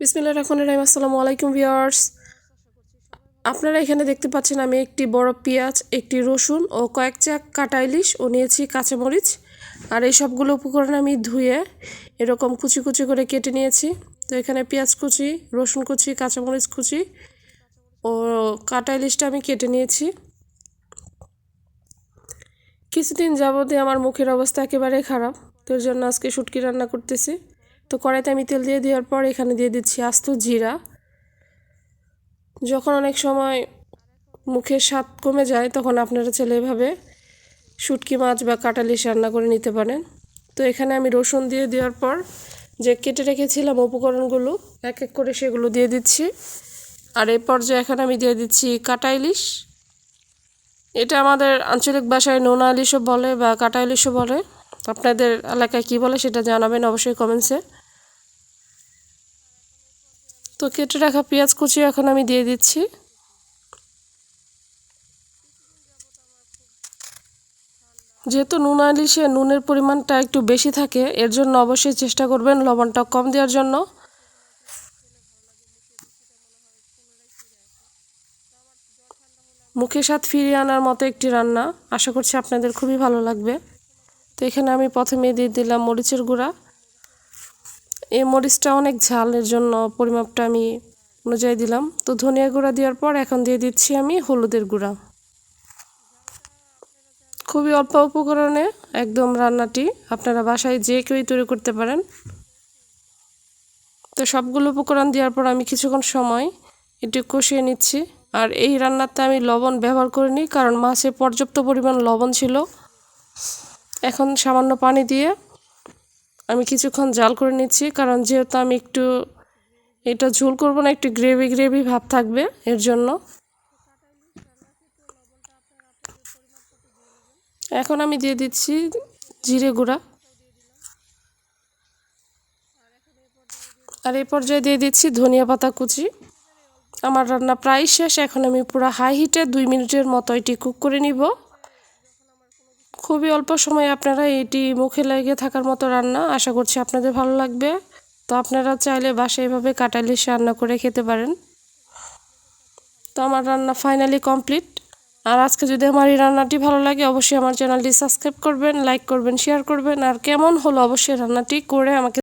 বিসমিল্লা রহমান রাহিম, আসসালামু আলাইকুম ভিওয়ার্স আপনারা এখানে দেখতে পাচ্ছেন আমি একটি বড় পেঁয়াজ, একটি রসুন ও কয়েক চাক কাটা ইলিশ ও নিয়েছি কাঁচামরিচ আর এই সবগুলো উপকরণ আমি ধুয়ে এরকম কুচি কুচি করে কেটে নিয়েছি। তো এখানে পেঁয়াজ কুচি, রসুন কুচি কাঁচামরিচ কুচি ও কাটা ইলিশটা আমি কেটে নিয়েছি। কিছুদিন যাবতে আমার মুখের অবস্থা একেবারে খারাপ, তো এর জন্য আজকে শুটকি রান্না করতেছি। তো কড়াইতে আমি তেল দিয়ে দেওয়ার পর এখানে দিয়ে দিচ্ছি আস্ত জিরা। যখন অনেক সময় মুখের স্বাদ কমে যায়, তখন আপনারা ছেলে এভাবে শুটকি মাছ বা কাটালিশ রান্না করে নিতে পারেন। তো এখানে আমি রসুন দিয়ে দেওয়ার পর যে কেটে রেখেছিলাম উপকরণগুলো, এক এক করে সেগুলো দিয়ে দিচ্ছি। আর এই পর্যায়ে এখানে আমি দিয়ে দিচ্ছি কাটা ইলিশ। এটা আমাদের আঞ্চলিক ভাষায় নোনা ইলিশও বলে বা কাটা ইলিশও বলে। আপনাদের এলাকায় কী বলে সেটা জানাবেন অবশ্যই কমেন্টসে তো কেটে রাখা পেঁয়াজ কুচি এখন আমি দিয়ে দিচ্ছি। যেহেতু নুন আলিশে নুনের পরিমাণটা একটু বেশি থাকে, এর জন্য অবশ্যই চেষ্টা করবেন লবণটা কম দেওয়ার জন্য। মুখে স্বাদ ফিরিয়ে আনার মতো একটি রান্না, আশা করছি আপনাদের খুবই ভালো লাগবে। তো এখানে আমি প্রথমে দিয়ে দিলাম মরিচের গুঁড়া। এই মরিচটা অনেক ঝালের জন্য পরিমাপটা আমি অনুযায়ী দিলাম। তো ধনিয়া গুঁড়া দেওয়ার পর এখন দিয়ে দিচ্ছি আমি হলুদের গুঁড়া। খুবই অল্প উপকরণে একদম রান্নাটি আপনারা বাসায় যে কেউই তৈরি করতে পারেন। তো সবগুলো উপকরণ দেওয়ার পর আমি কিছুক্ষণ সময় এটি কষিয়ে নিচ্ছি। আর এই রান্নাতে আমি লবণ ব্যবহার করিনি কারণ মাছে পর্যাপ্ত পরিমাণ লবণ ছিল। এখন সামান্য পানি দিয়ে আমি কিছুক্ষণ জাল করে নিচ্ছি, কারণ যেহেতু আমি একটু এটা ঝোল করব না, একটু গ্রেভি গ্রেভি ভাব থাকবে এর জন্য। এখন আমি দিয়ে দিচ্ছি জিরে গুঁড়া। আর এই পর্যায়ে দিয়ে দিচ্ছি ধনিয়া পাতা কুচি। আমার রান্না প্রায় শেষ, এখন আমি পুরো হাই হিটে দুই মিনিটের মতো এটি কুক করে নিব। খুবই অল্প সময় আপনারা এটি মুখে লেগে থাকার মতো রান্না আশা করছি আপনাদের ভালো লাগবে। তো আপনারা চাইলে বাসায় এভাবে কাটালিশ রান্না করে খেতে পারেন। তো আমার রান্না ফাইনালি কমপ্লিট আর আজকে যদি আমার এই রান্নাটি ভালো লাগে, অবশ্যই আমার চ্যানেলটি সাবস্ক্রাইব করবেন লাইক করবেন শেয়ার করবেন। আর কেমন হলো অবশ্যই রান্নাটি করে আমাকে